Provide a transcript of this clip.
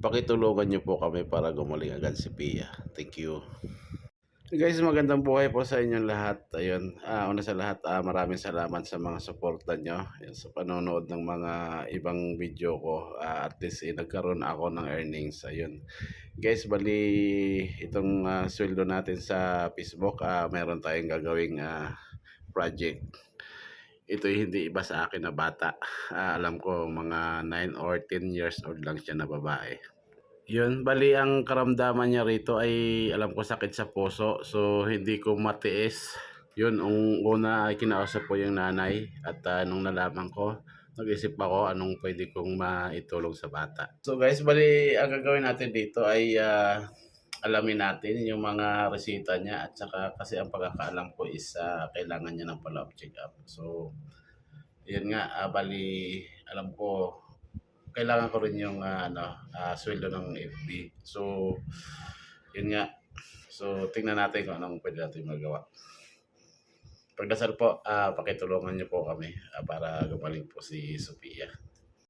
pakitulungan niyo po kami para gumaling agad si Pia. Thank you. Guys, magandang buhay po sa inyong lahat. Ayun, ah, una sa lahat, ah, maraming salamat sa mga suporta nyo. Ayun, sa panonood ng mga ibang video ko. Ah, at least eh, nagkaroon ako ng earnings. Ayun. Guys, bali itong ah, sweldo natin sa Facebook, ah, meron tayong gagawing ah, project. Ito hindi iba sa akin na bata. Ah, alam ko mga 9 or 10 years old lang siya na babae. Yun, bali ang karamdaman niya rito ay alam ko sakit sa puso. So hindi ko matiis. Yun, ang una ay kinausap ko yung nanay at ah, nung nalaman ko, nag-isip ako anong pwede kong maitulong sa bata. So guys, bali ang gagawin natin dito ay ah, alamin natin yung mga resita niya at saka kasi ang pagkakaalam ko is ah, kailangan niya ng follow-up check-up. So, yun nga, ah, bali alam ko kailangan ko rin yung ah, ano, ah, sweldo ng FB. So, yun nga. So, tingnan natin kung anong pwede natin magawa. Pagdasal po, ah, pakitulungan niyo po kami ah, para gumaling po si Sophia.